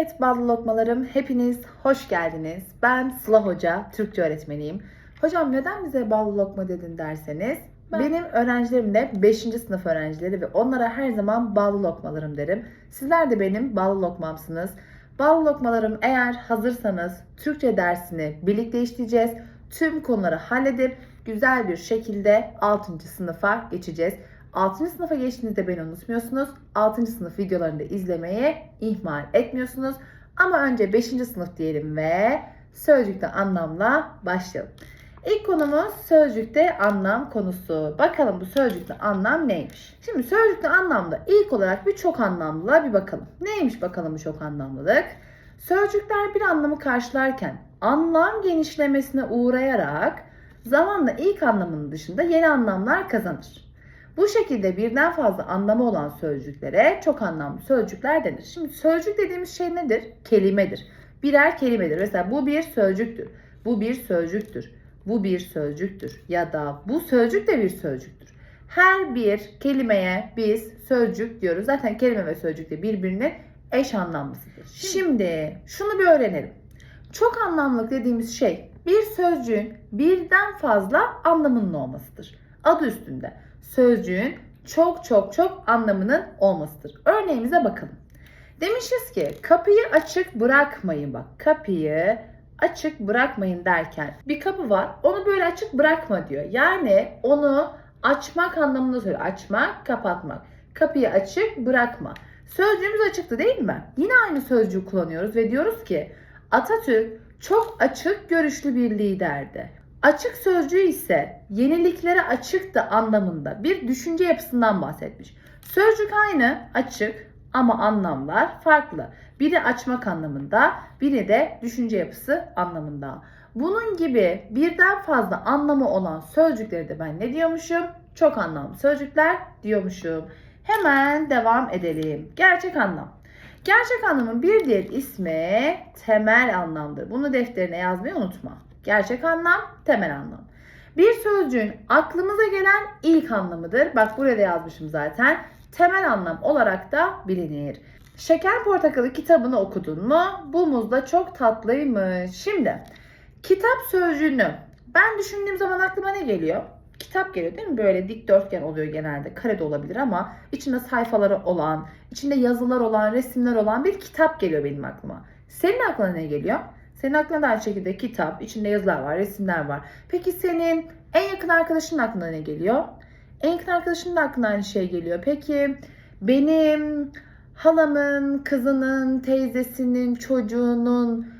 Evet ballı lokmalarım hepiniz hoş geldiniz. Ben Sıla Hoca, Türkçe öğretmeniyim. Hocam neden bize ballı lokma dedin derseniz Ben- benim öğrencilerim de 5. sınıf öğrencileri ve onlara her zaman ballı lokmalarım derim. Sizler de benim ballı lokmamsınız. Ballı lokmalarım eğer hazırsanız Türkçe dersini birlikte işleyeceğiz. Tüm konuları halledip güzel bir şekilde 6. sınıfa geçeceğiz. 6. sınıfa geçtiğinizde beni unutmuyorsunuz. 6. sınıf videolarını da izlemeyi ihmal etmiyorsunuz. Ama önce 5. sınıf diyelim ve sözcükte anlamla başlayalım. İlk konumuz sözcükte anlam konusu. Bakalım bu sözcükte anlam neymiş? Şimdi sözcükte anlamda ilk olarak bir çok anlamlılığa bir bakalım. Neymiş bakalım bu çok anlamlılık? Sözcükler bir anlamı karşılarken anlam genişlemesine uğrayarak zamanla ilk anlamının dışında yeni anlamlar kazanır. Bu şekilde birden fazla anlamı olan sözcüklere çok anlamlı sözcükler denir. Şimdi sözcük dediğimiz şey nedir? Kelimedir. Birer kelimedir. Mesela bu bir sözcüktür. Bu bir sözcüktür. Bu bir sözcüktür. Ya da bu sözcük de bir sözcüktür. Her bir kelimeye biz sözcük diyoruz. Zaten kelime ve sözcük de birbirine eş anlamlısıdır. Şimdi şunu bir öğrenelim. Çok anlamlılık dediğimiz şey bir sözcüğün birden fazla anlamının olmasıdır. Adı üstünde sözcüğün çok çok çok anlamının olmasıdır. Örneğimize bakalım. Demişiz ki kapıyı açık bırakmayın bak. Kapıyı açık bırakmayın derken bir kapı var. Onu böyle açık bırakma diyor. Yani onu açmak anlamında söylüyor. Açmak, kapatmak. Kapıyı açık bırakma. Sözcüğümüz açıktı değil mi? Yine aynı sözcüğü kullanıyoruz ve diyoruz ki Atatürk çok açık görüşlü bir liderdi. Açık sözcüğü ise yeniliklere açıktı anlamında bir düşünce yapısından bahsetmiş. Sözcük aynı açık ama anlamlar farklı. Biri açmak anlamında, biri de düşünce yapısı anlamında. Bunun gibi birden fazla anlamı olan sözcükleri de ben ne diyormuşum? Çok anlamlı sözcükler diyormuşum. Hemen devam edelim. Gerçek anlam. Gerçek anlamın bir diğer ismi temel anlamdır. Bunu defterine yazmayı unutma. Gerçek anlam, temel anlam. Bir sözcüğün aklımıza gelen ilk anlamıdır. Bak buraya da yazmışım zaten. Temel anlam olarak da bilinir. Şeker Portakalı kitabını okudun mu? Bu muz da çok tatlıymış. Şimdi kitap sözcüğünü ben düşündüğüm zaman aklıma ne geliyor? Kitap geliyor değil mi? Böyle dikdörtgen oluyor genelde. Kare de olabilir ama içinde sayfaları olan, içinde yazılar olan, resimler olan bir kitap geliyor benim aklıma. Senin aklına ne geliyor? Senin aklına da aynı şekilde kitap, içinde yazılar var, resimler var. Peki senin en yakın arkadaşının aklına ne geliyor? En yakın arkadaşının da aklına aynı şey geliyor. Peki benim halamın, kızının, teyzesinin, çocuğunun,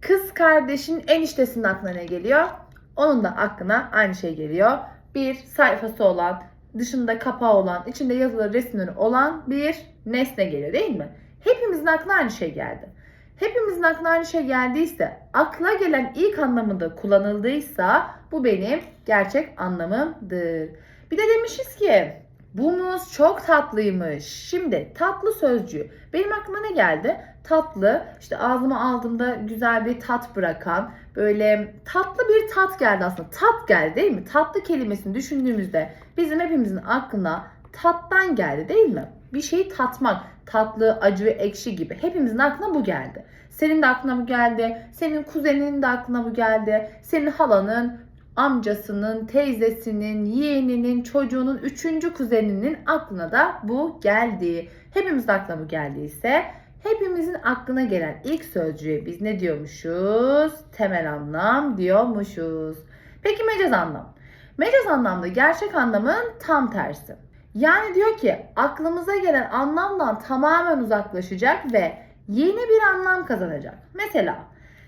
kız kardeşin eniştesinin aklına ne geliyor? Onun da aklına aynı şey geliyor. Bir sayfası olan, dışında kapağı olan, içinde yazıları, resimleri olan bir nesne geliyor değil mi? Hepimizin aklına aynı şey geldi. Hepimizin aklına aynı şey geldiyse, akla gelen ilk anlamında kullanıldıysa bu benim gerçek anlamımdır. Bir de demişiz ki bu muz çok tatlıymış. Şimdi tatlı sözcüğü. Benim aklıma ne geldi? Tatlı, işte ağzıma aldığımda güzel bir tat bırakan, böyle tatlı bir tat geldi aslında. Tat geldi değil mi? Tatlı kelimesini düşündüğümüzde bizim hepimizin aklına tattan geldi değil mi? Bir şeyi tatmak, tatlı, acı ve ekşi gibi. Hepimizin aklına bu geldi. Senin de aklına bu geldi. Senin kuzeninin de aklına bu geldi. Senin halanın, amcasının, teyzesinin, yeğeninin, çocuğunun, üçüncü kuzeninin aklına da bu geldi. Hepimizin aklına bu geldiyse hepimizin aklına gelen ilk sözcüğe biz ne diyormuşuz? Temel anlam diyormuşuz. Peki mecaz anlam. Mecaz anlamda gerçek anlamın tam tersi. Yani diyor ki aklımıza gelen anlamdan tamamen uzaklaşacak ve yeni bir anlam kazanacak. Mesela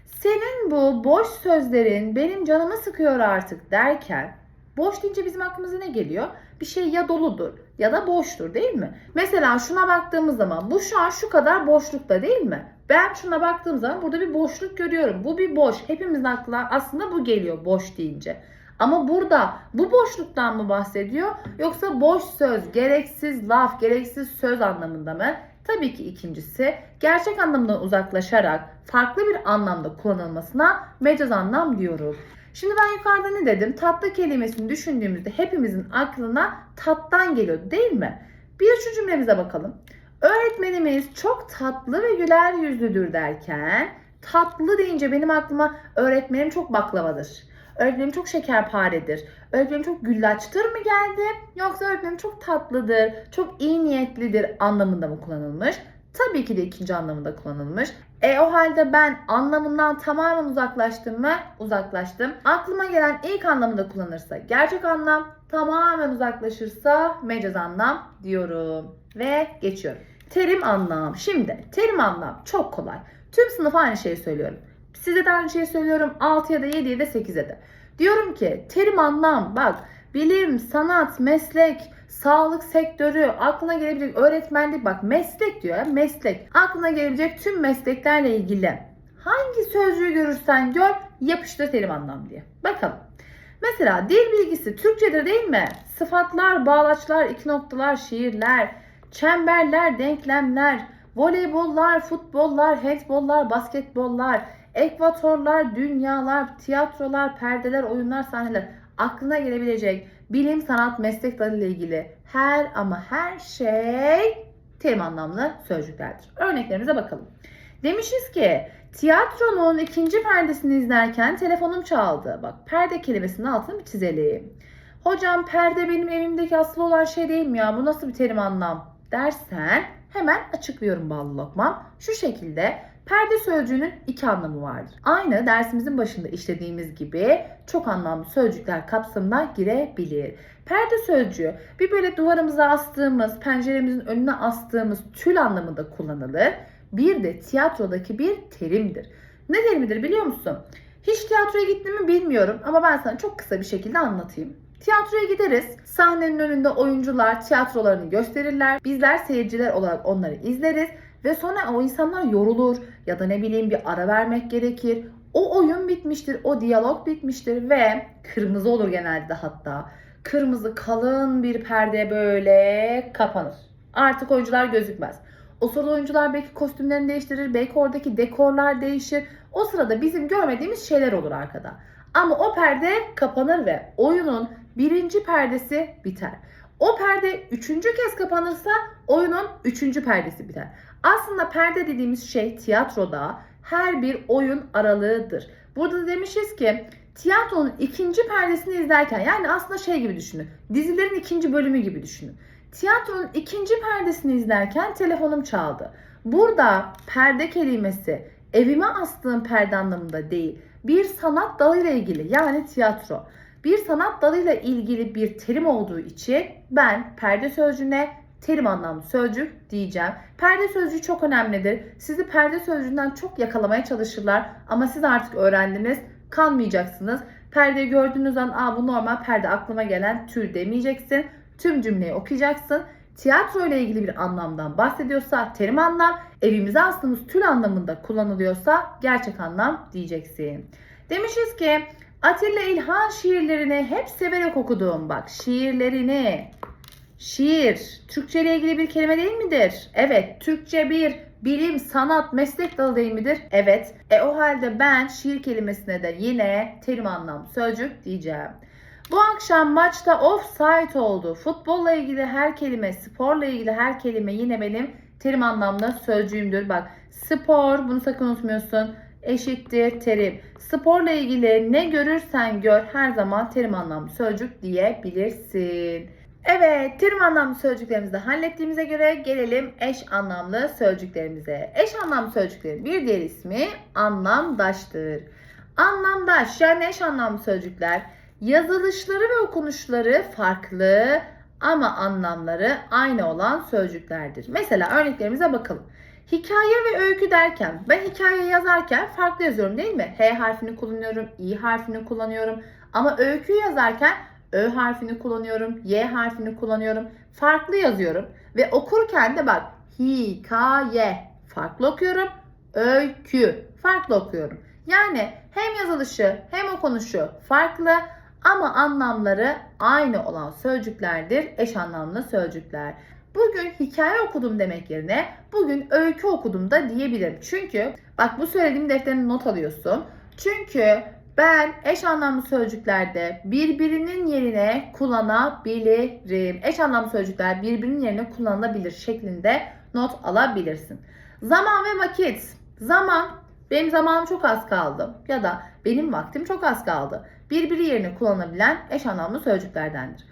senin bu boş sözlerin benim canımı sıkıyor artık derken boş deyince bizim aklımıza ne geliyor? Bir şey ya doludur ya da boştur değil mi? Mesela şuna baktığımız zaman bu şu an şu kadar boşlukta değil mi? Ben şuna baktığım zaman burada bir boşluk görüyorum. Bu bir boş. Hepimizin aklına aslında bu geliyor boş deyince. Ama burada bu boşluktan mı bahsediyor yoksa boş söz, gereksiz laf, gereksiz söz anlamında mı? Tabii ki ikincisi gerçek anlamından uzaklaşarak farklı bir anlamda kullanılmasına mecaz anlam diyoruz. Şimdi ben yukarıda ne dedim? Tatlı kelimesini düşündüğümüzde hepimizin aklına tattan geliyor değil mi? Bir şu cümlemize bakalım. Öğretmenimiz çok tatlı ve güler yüzlüdür derken tatlı deyince benim aklıma öğretmenim çok baklavadır. Öğretmenim çok şekerparedir. Öğretmenim çok güllaçtır mı geldi? Yoksa öğretmenim çok tatlıdır, çok iyi niyetlidir anlamında mı kullanılmış? Tabii ki de ikinci anlamında kullanılmış. E o halde ben anlamından tamamen uzaklaştım mı? Uzaklaştım. Aklıma gelen ilk anlamında kullanırsa gerçek anlam, tamamen uzaklaşırsa mecaz anlam diyorum. Ve geçiyorum. Terim anlam. Şimdi terim anlam çok kolay. Tüm sınıfa aynı şeyi söylüyorum. Size de aynı şeyi söylüyorum. 6'ya da 7'ye de 8'e de. Diyorum ki terim anlam bak bilim, sanat, meslek, sağlık sektörü, aklına gelebilecek öğretmenlik bak meslek diyor ya meslek. Aklına gelebilecek tüm mesleklerle ilgili hangi sözcüğü görürsen gör yapıştır terim anlam diye. Bakalım. Mesela dil bilgisi Türkçedir değil mi? Sıfatlar, bağlaçlar, iki noktalar, şiirler, çemberler, denklemler, voleybollar, futbollar, handbollar, basketbollar, ekvatorlar, dünyalar, tiyatrolar, perdeler, oyunlar, sahneler. Aklına gelebilecek bilim, sanat, meslek dalıyla ilgili her ama her şey terim anlamlı sözcüklerdir. Örneklerimize bakalım. Demişiz ki tiyatronun ikinci perdesini izlerken telefonum çaldı. Bak perde kelimesinin altını bir çizelim. Hocam perde benim evimdeki asıl olan şey değil mi ya? Bu nasıl bir terim anlam dersen hemen açıklıyorum bağlı lokmam. Şu şekilde perde sözcüğünün iki anlamı vardır. Aynı dersimizin başında işlediğimiz gibi çok anlamlı sözcükler kapsamına girebilir. Perde sözcüğü bir böyle duvarımıza astığımız, penceremizin önüne astığımız tül anlamında kullanılır. Bir de tiyatrodaki bir terimdir. Ne terimidir biliyor musun? Hiç tiyatroya gittim mi bilmiyorum ama ben sana çok kısa bir şekilde anlatayım. Tiyatroya gideriz. Sahnenin önünde oyuncular tiyatrolarını gösterirler. Bizler seyirciler olarak onları izleriz ve sonra o insanlar yorulur ya da ne bileyim bir ara vermek gerekir. O oyun bitmiştir, o diyalog bitmiştir ve kırmızı olur genelde hatta. Kırmızı kalın bir perde böyle kapanır. Artık oyuncular gözükmez. O sırada oyuncular belki kostümlerini değiştirir, belki oradaki dekorlar değişir. O sırada bizim görmediğimiz şeyler olur arkada. Ama o perde kapanır ve oyunun birinci perdesi biter. O perde üçüncü kez kapanırsa oyunun üçüncü perdesi biter. Aslında perde dediğimiz şey tiyatroda her bir oyun aralığıdır. Burada da demişiz ki tiyatronun ikinci perdesini izlerken yani aslında şey gibi düşünün. Dizilerin ikinci bölümü gibi düşünün. Tiyatronun ikinci perdesini izlerken telefonum çaldı. Burada perde kelimesi evime astığım perde anlamında değil. Bir sanat dalıyla ilgili yani tiyatro. Bir sanat dalıyla ilgili bir terim olduğu için ben perde sözcüğüne terim anlamlı sözcük diyeceğim. Perde sözcüğü çok önemlidir. Sizi perde sözcüğünden çok yakalamaya çalışırlar ama siz artık öğrendiniz. Kanmayacaksınız. Perdeyi gördüğünüz an Aa, bu normal perde aklıma gelen tür demeyeceksin. Tüm cümleyi okuyacaksın. Tiyatro ile ilgili bir anlamdan bahsediyorsa terim anlam, evimize astığımız tül anlamında kullanılıyorsa gerçek anlam diyeceksin. Demişiz ki Atilla İlhan şiirlerini hep severek okuduğum bak şiirlerini. Şiir, Türkçe ile ilgili bir kelime değil midir? Evet, Türkçe bir bilim, sanat, meslek dalı değil midir? Evet. E o halde ben şiir kelimesine de yine terim anlam sözcük diyeceğim. Bu akşam maçta offside oldu. Futbolla ilgili her kelime, sporla ilgili her kelime yine benim terim anlamlı sözcüğümdür. Bak spor, bunu sakın unutmuyorsun eşittir terim. Sporla ilgili ne görürsen gör her zaman terim anlamlı sözcük diyebilirsin. Evet, terim anlamlı sözcüklerimizi de hallettiğimize göre gelelim eş anlamlı sözcüklerimize. Eş anlamlı sözcüklerin bir diğer ismi anlamdaştır. Anlamdaş yani eş anlamlı sözcükler yazılışları ve okunuşları farklı ama anlamları aynı olan sözcüklerdir. Mesela örneklerimize bakalım. Hikaye ve öykü derken ben hikaye yazarken farklı yazıyorum değil mi? H harfini kullanıyorum, I harfini kullanıyorum. Ama öyküyü yazarken Ö harfini kullanıyorum, Y harfini kullanıyorum. Farklı yazıyorum. Ve okurken de bak hikaye farklı okuyorum. Öykü farklı okuyorum. Yani hem yazılışı hem okunuşu farklı ama anlamları aynı olan sözcüklerdir. Eş anlamlı sözcükler. Bugün hikaye okudum demek yerine bugün öykü okudum da diyebilirim. Çünkü bak bu söylediğim defterine not alıyorsun. Çünkü ben eş anlamlı sözcüklerde birbirinin yerine kullanabilirim. Eş anlamlı sözcükler birbirinin yerine kullanılabilir şeklinde not alabilirsin. Zaman ve vakit. Zaman benim zamanım çok az kaldı ya da benim vaktim çok az kaldı. Birbiri yerine kullanılabilen eş anlamlı sözcüklerdendir.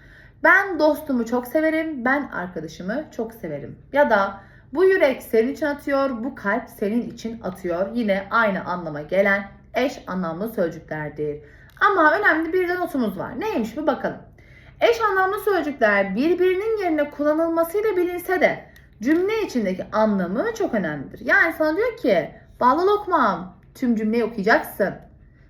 Ben dostumu çok severim, ben arkadaşımı çok severim. Ya da bu yürek senin için atıyor, bu kalp senin için atıyor. Yine aynı anlama gelen eş anlamlı sözcüklerdir. Ama önemli bir de notumuz var. Neymiş bu bakalım. Eş anlamlı sözcükler birbirinin yerine kullanılmasıyla bilinse de cümle içindeki anlamı çok önemlidir. Yani sana diyor ki bağlı lokmam tüm cümleyi okuyacaksın.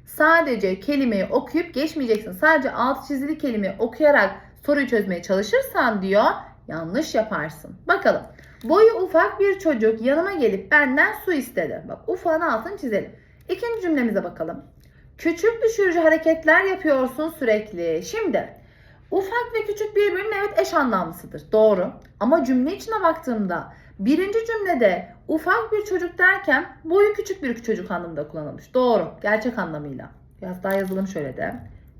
Sadece kelimeyi okuyup geçmeyeceksin. Sadece alt çizili kelimeyi okuyarak soruyu çözmeye çalışırsan diyor yanlış yaparsın. Bakalım. Boyu ufak bir çocuk yanıma gelip benden su istedi. Bak ufağın altını çizelim. İkinci cümlemize bakalım. Küçük düşürücü hareketler yapıyorsun sürekli. Şimdi ufak ve küçük birbirinin evet eş anlamlısıdır. Doğru. Ama cümle içine baktığımda birinci cümlede ufak bir çocuk derken boyu küçük bir çocuk anlamında kullanılmış. Doğru. Gerçek anlamıyla. Biraz daha yazalım şöyle de.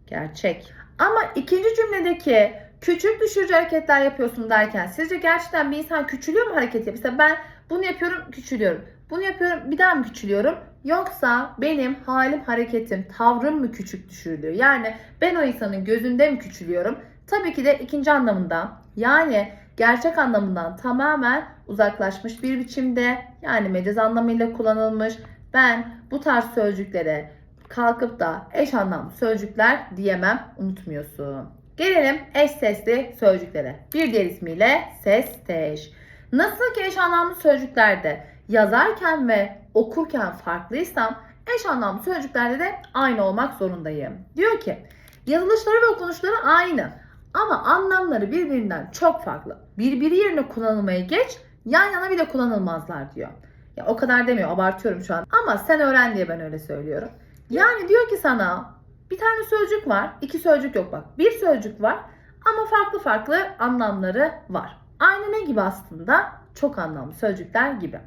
Gerçek. Ama ikinci cümledeki küçük düşürücü hareketler yapıyorsun derken sizce gerçekten bir insan küçülüyor mu hareket yapıyor? Ben bunu yapıyorum küçülüyorum. Bunu yapıyorum bir daha mı küçülüyorum? Yoksa benim halim, hareketim, tavrım mı küçük düşürülüyor? Yani ben o insanın gözünde mi küçülüyorum? Tabii ki de ikinci anlamında yani gerçek anlamından tamamen uzaklaşmış bir biçimde yani mecaz anlamıyla kullanılmış. Ben bu tarz sözcüklere kalkıp da eş anlamlı sözcükler diyemem unutmuyorsun. Gelelim eş sesli sözcüklere. Bir diğer ismiyle sesteş. Nasıl ki eş anlamlı sözcüklerde yazarken ve okurken farklıysam eş anlamlı sözcüklerde de aynı olmak zorundayım. Diyor ki yazılışları ve okunuşları aynı ama anlamları birbirinden çok farklı. Birbiri yerine kullanılmaya geç yan yana bile kullanılmazlar diyor. Ya o kadar demiyor abartıyorum şu an ama sen öğren diye ben öyle söylüyorum. Yani diyor ki sana bir tane sözcük var, iki sözcük yok bak. Bir sözcük var ama farklı farklı anlamları var. Aynı ne gibi aslında? Çok anlamlı sözcükler gibi.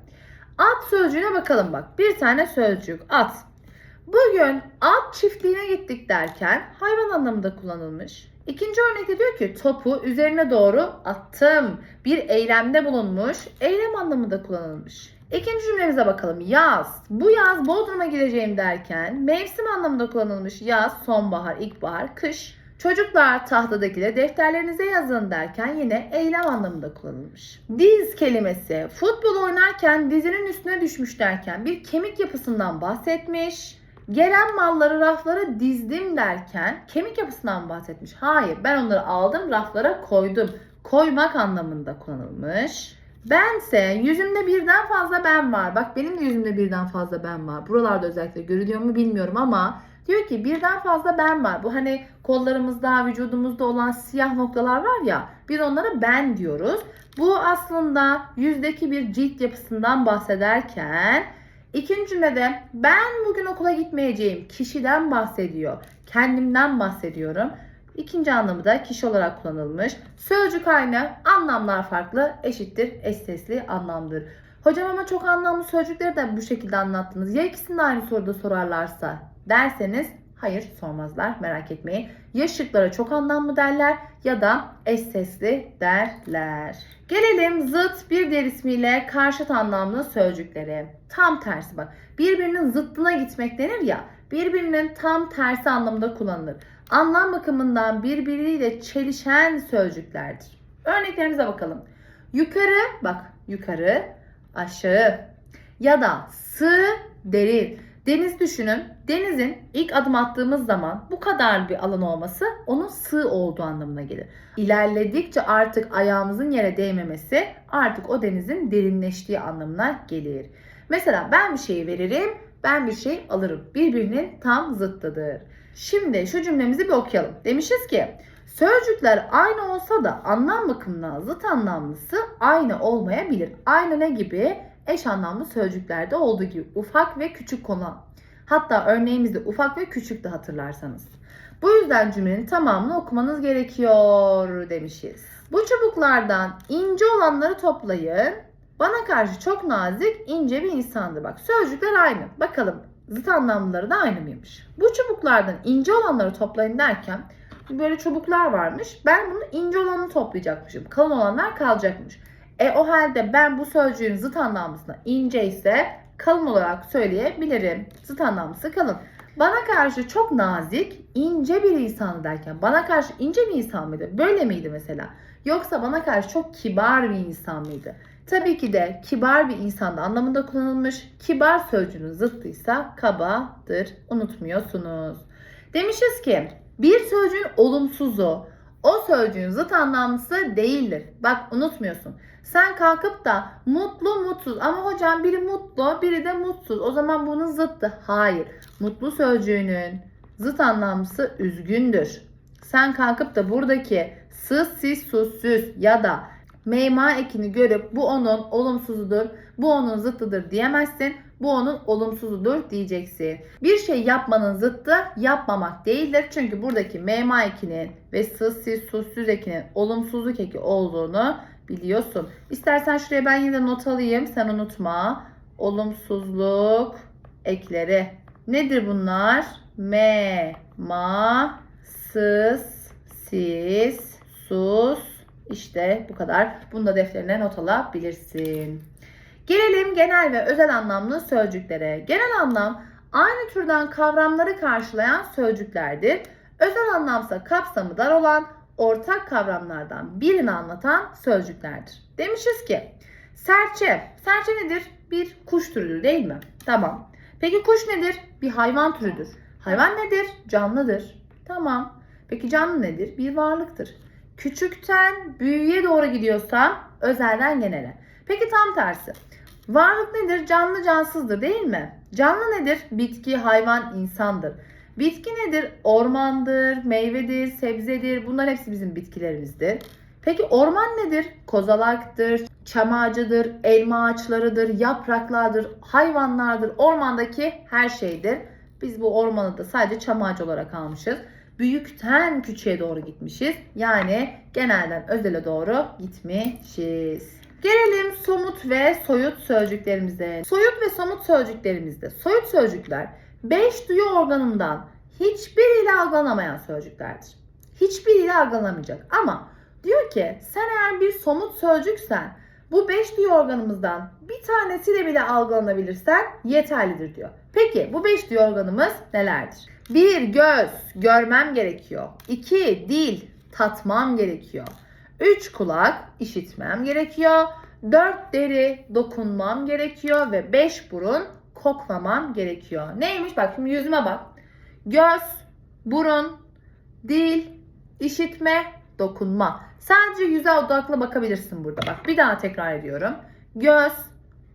At sözcüğüne bakalım bak. Bir tane sözcük at. Bugün at çiftliğine gittik derken hayvan anlamında kullanılmış. İkinci örnekte diyor ki topu üzerine doğru attım. Bir eylemde bulunmuş. Eylem anlamında kullanılmış. İkinci cümlemize bakalım. Yaz. Bu yaz Bodrum'a gideceğim derken mevsim anlamında kullanılmış. Yaz, sonbahar, ilkbahar, kış. Çocuklar tahtadakile defterlerinize yazın derken yine eylem anlamında kullanılmış. Diz kelimesi futbol oynarken dizinin üstüne düşmüş derken bir kemik yapısından bahsetmiş. Gelen malları raflara dizdim derken kemik yapısından bahsetmiş. Hayır ben onları aldım raflara koydum. Koymak anlamında kullanılmış. Bense yüzümde birden fazla ben var. Bak benim de yüzümde birden fazla ben var. Buralarda özellikle görülüyor mu bilmiyorum ama diyor ki birden fazla ben var. Bu hani kollarımızda, vücudumuzda olan siyah noktalar var ya. Biz onlara ben diyoruz. Bu aslında yüzdeki bir cilt yapısından bahsederken ikinci cümlede ben bugün okula gitmeyeceğim kişiden bahsediyor. Kendimden bahsediyorum. İkinci anlamı da kişi olarak kullanılmış. Sözcük aynı, anlamlar farklı, eşittir, eş sesli anlamdır. Hocam ama çok anlamlı sözcükleri de bu şekilde anlattınız. Ya ikisini de aynı soruda sorarlarsa derseniz hayır sormazlar merak etmeyin. Ya şıklara çok anlamlı derler ya da eş sesli derler. Gelelim zıt bir diğer ismiyle karşıt anlamlı sözcüklere. Tam tersi bak. Birbirinin zıttına gitmek denir ya. Birbirinin tam tersi anlamında kullanılır anlam bakımından birbiriyle çelişen sözcüklerdir. Örneklerimize bakalım. Yukarı, bak yukarı, aşağı ya da sığ, derin. Deniz düşünün. Denizin ilk adım attığımız zaman bu kadar bir alan olması onun sığ olduğu anlamına gelir. İlerledikçe artık ayağımızın yere değmemesi artık o denizin derinleştiği anlamına gelir. Mesela ben bir şey veririm, ben bir şey alırım. Birbirinin tam zıttıdır. Şimdi şu cümlemizi bir okuyalım. Demişiz ki sözcükler aynı olsa da anlam bakımından zıt anlamlısı aynı olmayabilir. Aynı ne gibi? Eş anlamlı sözcüklerde olduğu gibi ufak ve küçük konu. Hatta örneğimizde ufak ve küçük de hatırlarsanız. Bu yüzden cümlenin tamamını okumanız gerekiyor demişiz. Bu çubuklardan ince olanları toplayın. Bana karşı çok nazik, ince bir insandı. Bak sözcükler aynı. Bakalım zıt anlamları da aynı mıymış? Bu çubuklardan ince olanları toplayın derken böyle çubuklar varmış. Ben bunu ince olanı toplayacakmışım. Kalın olanlar kalacakmış. E o halde ben bu sözcüğün zıt anlamlısına ince ise kalın olarak söyleyebilirim. Zıt anlamlısı kalın. Bana karşı çok nazik, ince bir insan derken bana karşı ince bir insan mıydı? Böyle miydi mesela? Yoksa bana karşı çok kibar bir insan mıydı? Tabii ki de kibar bir insanda anlamında kullanılmış. Kibar sözcüğünün zıttıysa kabadır. Unutmuyorsunuz. Demişiz ki bir sözcüğün olumsuzu o sözcüğün zıt anlamlısı değildir. Bak unutmuyorsun. Sen kalkıp da mutlu mutsuz ama hocam biri mutlu biri de mutsuz. O zaman bunun zıttı. Hayır. Mutlu sözcüğünün zıt anlamlısı üzgündür. Sen kalkıp da buradaki sız, siz, sus, süs ya da meyma ekini görüp bu onun olumsuzudur, bu onun zıttıdır diyemezsin. Bu onun olumsuzudur diyeceksin. Bir şey yapmanın zıttı yapmamak değildir. Çünkü buradaki meyma ekinin ve sız, siz, ekinin olumsuzluk eki olduğunu biliyorsun. İstersen şuraya ben yine de not alayım. Sen unutma. Olumsuzluk ekleri. Nedir bunlar? Me, ma, sız, siz, sus. İşte bu kadar. Bunu da defterine not alabilirsin. Gelelim genel ve özel anlamlı sözcüklere. Genel anlam aynı türden kavramları karşılayan sözcüklerdir. Özel anlamsa kapsamı dar olan ortak kavramlardan birini anlatan sözcüklerdir. Demişiz ki serçe. Serçe nedir? Bir kuş türüdür değil mi? Tamam. Peki kuş nedir? Bir hayvan türüdür. Hayvan nedir? Canlıdır. Tamam. Peki canlı nedir? Bir varlıktır. Küçükten büyüğe doğru gidiyorsam özelden genele. Peki tam tersi. Varlık nedir? Canlı cansızdır değil mi? Canlı nedir? Bitki, hayvan, insandır. Bitki nedir? Ormandır, meyvedir, sebzedir. Bunlar hepsi bizim bitkilerimizdir. Peki orman nedir? Kozalaktır, çam ağacıdır, elma ağaçlarıdır, yapraklardır, hayvanlardır. Ormandaki her şeydir. Biz bu ormanı da sadece çam ağacı olarak almışız. Büyükten küçüğe doğru gitmişiz. Yani genelden özele doğru gitmişiz. Gelelim somut ve soyut sözcüklerimize. Soyut ve somut sözcüklerimizde soyut sözcükler 5 duyu organından hiçbiriyle algılanamayan sözcüklerdir. Hiçbiriyle algılanamayacak. Ama diyor ki sen eğer bir somut sözcüksen bu 5 duyu organımızdan bir tanesiyle bile algılanabilirsen yeterlidir diyor. Peki bu 5 duyu organımız nelerdir? 1. Göz, görmem gerekiyor. 2. Dil, tatmam gerekiyor. 3 kulak işitmem gerekiyor. 4 deri dokunmam gerekiyor ve 5 burun koklamam gerekiyor. Neymiş? Bak şimdi yüzüme bak. Göz, burun, dil, işitme, dokunma. Sadece yüze odaklı bakabilirsin burada. Bak bir daha tekrar ediyorum. Göz,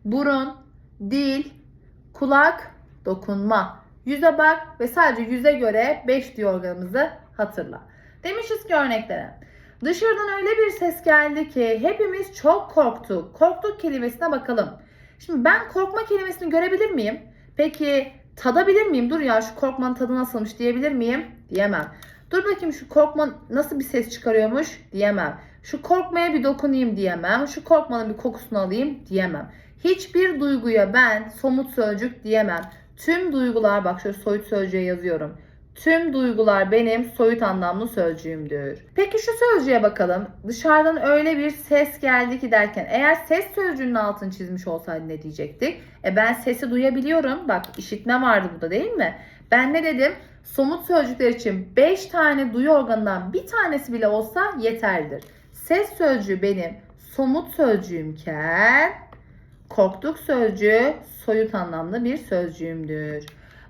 burun, dil, kulak, dokunma. Yüze bak ve sadece yüze göre 5 diyor organımızı hatırla. Demişiz ki örneklere. Dışarıdan öyle bir ses geldi ki hepimiz çok korktuk. Korktuk kelimesine bakalım. Şimdi ben korkma kelimesini görebilir miyim? Peki tadabilir miyim? Dur ya şu korkmanın tadı nasılmış diyebilir miyim? Diyemem. Dur bakayım şu korkma nasıl bir ses çıkarıyormuş? Diyemem. Şu korkmaya bir dokunayım diyemem. Şu korkmanın bir kokusunu alayım diyemem. Hiçbir duyguya ben somut sözcük diyemem. Tüm duygular bak şöyle soyut sözcüğe yazıyorum. Tüm duygular benim soyut anlamlı sözcüğümdür. Peki şu sözcüğe bakalım. Dışarıdan öyle bir ses geldi ki derken eğer ses sözcüğünün altını çizmiş olsaydı ne diyecektik? E ben sesi duyabiliyorum. Bak işitme vardı burada değil mi? Ben ne dedim? Somut sözcükler için 5 tane duyu organından bir tanesi bile olsa yeterlidir. Ses sözcüğü benim somut sözcüğümken korktuk sözcüğü soyut anlamlı bir sözcüğümdür.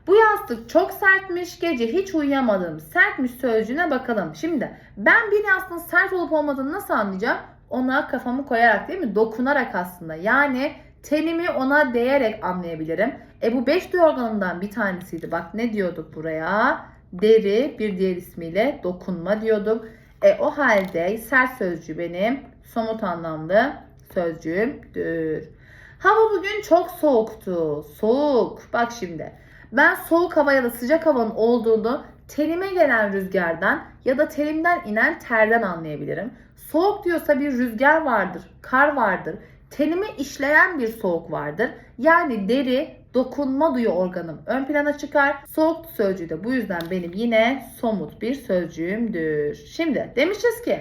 Bu yastık çok sertmiş, gece hiç uyuyamadım. Sertmiş sözcüğüne bakalım. Şimdi ben bir yastığın sert olup olmadığını nasıl anlayacağım? Ona kafamı koyarak değil mi? Dokunarak aslında. Yani tenimi ona değerek anlayabilirim. E bu 5 duyu organından bir tanesiydi. Bak ne diyorduk buraya? Deri bir diğer ismiyle dokunma diyorduk. E o halde sert sözcüğü benim somut anlamlı sözcüğümdür. Hava bugün çok soğuktu. Soğuk. Bak şimdi. Ben soğuk hava ya da sıcak havanın olduğunu tenime gelen rüzgardan ya da tenimden inen terden anlayabilirim. Soğuk diyorsa bir rüzgar vardır, kar vardır. Tenime işleyen bir soğuk vardır. Yani deri, dokunma duyu organım ön plana çıkar. Soğuk sözcüğü de bu yüzden benim yine somut bir sözcüğümdür. Şimdi demişiz ki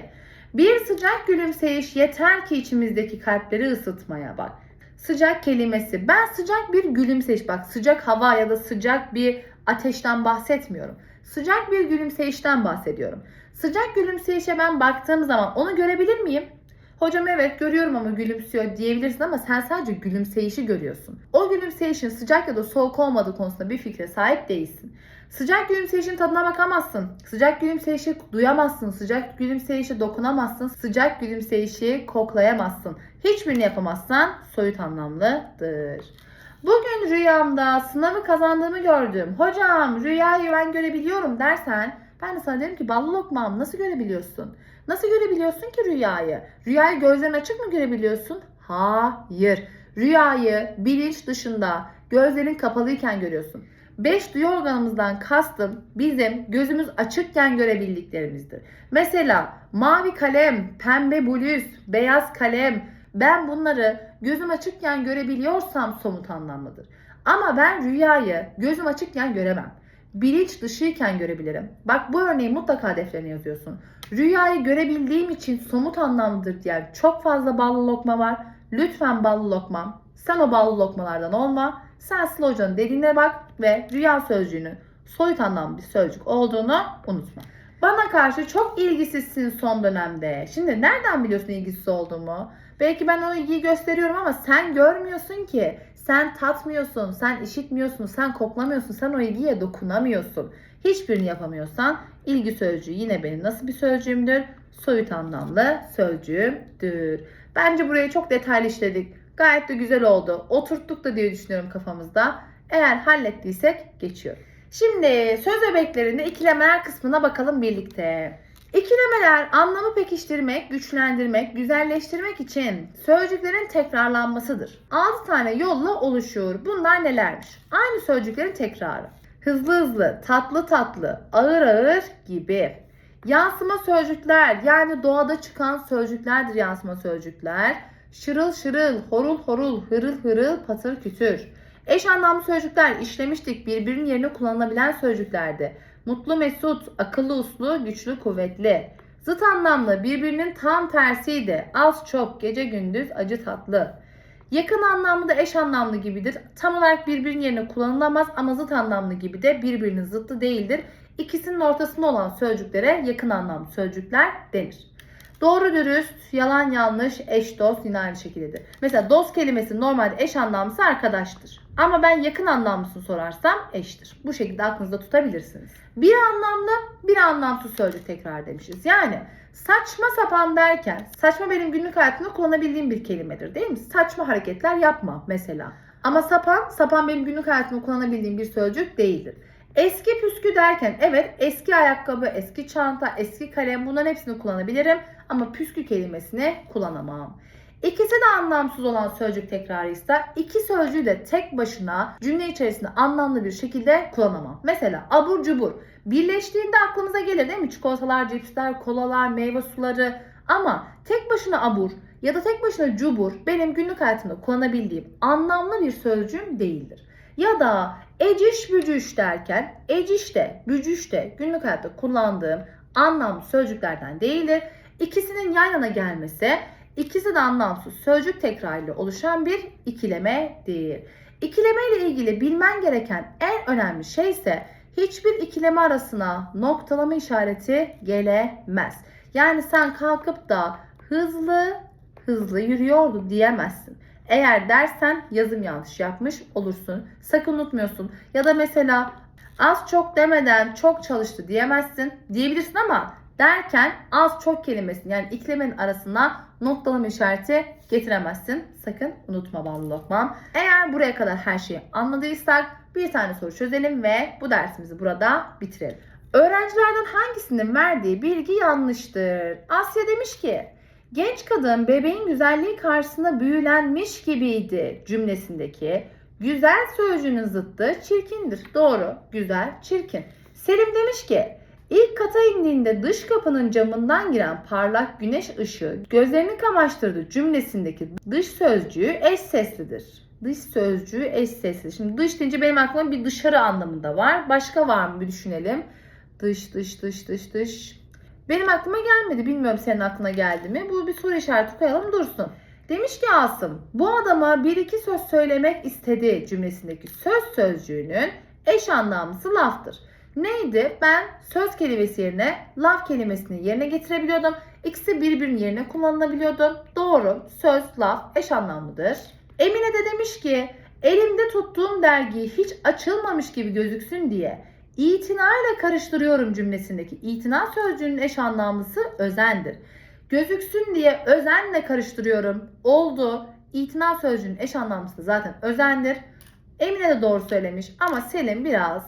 Bir sıcak gülümseyiş yeter ki içimizdeki kalpleri ısıtmaya bak. Sıcak kelimesi. Ben sıcak bir gülümseyiş bak sıcak hava ya da sıcak bir ateşten bahsetmiyorum. Sıcak bir gülümseyişten bahsediyorum. Sıcak gülümseyişe ben baktığım zaman onu görebilir miyim? Hocam evet görüyorum ama gülümsüyor diyebilirsin ama sen sadece gülümseyişi görüyorsun. O gülümseyişin sıcak ya da soğuk olmadığı konusunda bir fikre sahip değilsin. Sıcak gülümseyişin tadına bakamazsın. Sıcak gülümseyişi duyamazsın. Sıcak gülümseyişi dokunamazsın. Sıcak gülümseyişi koklayamazsın. Hiçbirini yapamazsan soyut anlamlıdır. Bugün rüyamda sınavı kazandığımı gördüm. Hocam rüyayı ben görebiliyorum dersen ben de sana derim ki ballı lokmam nasıl görebiliyorsun? Nasıl görebiliyorsun ki rüyayı? Rüyayı gözlerin açık mı görebiliyorsun? Hayır. Rüyayı bilinç dışında gözlerin kapalıyken görüyorsun. Beş duyu organımızdan kastım bizim gözümüz açıkken görebildiklerimizdir. Mesela mavi kalem, pembe bluz, beyaz kalem ben bunları gözüm açıkken görebiliyorsam somut anlamlıdır. Ama ben rüyayı gözüm açıkken göremem. Bilinç dışıyken görebilirim. Bak bu örneği mutlaka defterine yazıyorsun. Rüyayı görebildiğim için somut anlamlıdır diyen çok fazla ballı lokma var. Lütfen ballı lokmam. Sen o ballı lokmalardan olma. Sen Sıla Hoca'nın dediğine bak ve rüya sözcüğünün soyut anlamlı bir sözcük olduğunu unutma. Bana karşı çok ilgisizsin son dönemde. Şimdi nereden biliyorsun ilgisiz olduğumu? Belki ben o ilgiyi gösteriyorum ama sen görmüyorsun ki. Sen tatmıyorsun, sen işitmiyorsun, sen koklamıyorsun, sen o ilgiye dokunamıyorsun. Hiçbirini yapamıyorsan ilgi sözcüğü yine benim nasıl bir sözcüğümdür? Soyut anlamlı sözcüğümdür. Bence burayı çok detaylı işledik. Gayet de güzel oldu. Oturttuk da diye düşünüyorum kafamızda. Eğer hallettiysek geçiyorum. Şimdi söz öbeklerinde ikilemeler kısmına bakalım birlikte. İkilemeler anlamı pekiştirmek, güçlendirmek, güzelleştirmek için sözcüklerin tekrarlanmasıdır. 6 tane yolla oluşuyor. Bunlar nelermiş? Aynı sözcüklerin tekrarı. Hızlı hızlı, tatlı tatlı, ağır ağır gibi. Yansıma sözcükler yani doğada çıkan sözcüklerdir yansıma sözcükler. Şırıl şırıl, horul horul, hırıl hırıl, patır kütür. Eş anlamlı sözcükler işlemiştik birbirinin yerine kullanılabilen sözcüklerdi. Mutlu mesut, akıllı uslu, güçlü kuvvetli. Zıt anlamlı birbirinin tam tersiydi. Az çok, gece gündüz, acı tatlı. Yakın anlamlı da eş anlamlı gibidir. Tam olarak birbirinin yerine kullanılamaz ama zıt anlamlı gibi de birbirinin zıttı değildir. İkisinin ortasında olan sözcüklere yakın anlamlı sözcükler denir. Doğru dürüst, yalan yanlış, eş dost yine aynı şekildedir. Mesela dost kelimesi normalde eş anlamlısı arkadaştır. Ama ben yakın anlamlısını sorarsam eştir. Bu şekilde aklınızda tutabilirsiniz. Bir anlamlı, bir anlamsız sözcük tekrar demişiz. Yani saçma sapan derken, saçma benim günlük hayatımda kullanabildiğim bir kelimedir değil mi? Saçma hareketler yapma mesela. Ama sapan, sapan benim günlük hayatımda kullanabildiğim bir sözcük değildir. Eski püskü derken evet eski ayakkabı, eski çanta, eski kalem bunların hepsini kullanabilirim ama püskü kelimesini kullanamam. İkisi de anlamsız olan sözcük tekrarıysa iki sözcüğü de tek başına cümle içerisinde anlamlı bir şekilde kullanamam. Mesela abur cubur. Birleştiğinde aklımıza gelir değil mi? Çikolatalar, cipsler, kolalar, meyve suları. Ama tek başına abur ya da tek başına cubur benim günlük hayatımda kullanabildiğim anlamlı bir sözcüğüm değildir. Ya da eciş bücüş derken eciş de bücüş de günlük hayatta kullandığım anlamlı sözcüklerden değildir. İkisinin yan yana gelmesi ikisi de anlamsız sözcük tekrarıyla oluşan bir ikilemedir. İkileme ile ilgili bilmen gereken en önemli şey ise hiçbir ikileme arasına noktalama işareti gelemez. Yani sen kalkıp da hızlı hızlı yürüyordu diyemezsin. Eğer dersen yazım yanlış yapmış olursun. Sakın unutmuyorsun. Ya da mesela az çok demeden çok çalıştı diyemezsin. Diyebilirsin ama derken az çok kelimesini yani ikilemenin arasına noktalama işareti getiremezsin. Sakın unutma ballı lokmam. Eğer buraya kadar her şeyi anladıysak bir tane soru çözelim ve bu dersimizi burada bitirelim. Öğrencilerden hangisinin verdiği bilgi yanlıştır? Asya demiş ki Genç kadın bebeğin güzelliği karşısında büyülenmiş gibiydi cümlesindeki güzel sözcüğünün zıttı çirkindir. Doğru, güzel, çirkin. Selim demiş ki ilk kata indiğinde dış kapının camından giren parlak güneş ışığı gözlerini kamaştırdı cümlesindeki dış sözcüğü eş seslidir. Dış sözcüğü eş sesli. Şimdi dış deyince benim aklıma bir dışarı anlamında var. Başka var mı bir düşünelim. Dış dış dış dış dış. Benim aklıma gelmedi. Bilmiyorum senin aklına geldi mi? Bu bir soru işareti koyalım dursun. Demiş ki Asım, bu adama bir iki söz söylemek istedi cümlesindeki söz sözcüğünün eş anlamlısı laftır. Neydi? Ben söz kelimesi yerine laf kelimesini yerine getirebiliyordum. İkisi birbirinin yerine kullanılabiliyordu. Doğru. Söz, laf eş anlamlıdır. Emine de demiş ki elimde tuttuğum dergi hiç açılmamış gibi gözüksün diye itinayla karıştırıyorum cümlesindeki itina sözcüğünün eş anlamlısı özendir. Gözüksün diye özenle karıştırıyorum. Oldu. İtina sözcüğünün eş anlamlısı zaten özendir. Emine de doğru söylemiş ama Selim biraz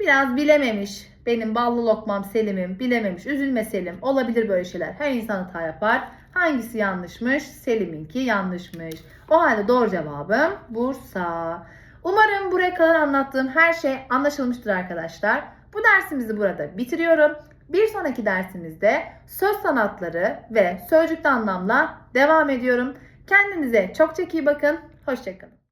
biraz bilememiş. Benim ballı lokmam Selim'im bilememiş. Üzülme Selim. Olabilir böyle şeyler. Her insan hata yapar. Hangisi yanlışmış? Selim'inki yanlışmış. O halde doğru cevabım Bursa. Umarım buraya kadar anlattığım her şey anlaşılmıştır arkadaşlar. Bu dersimizi burada bitiriyorum. Bir sonraki dersimizde söz sanatları ve sözcükte anlamla devam ediyorum. Kendinize çok çok iyi bakın. Hoşçakalın.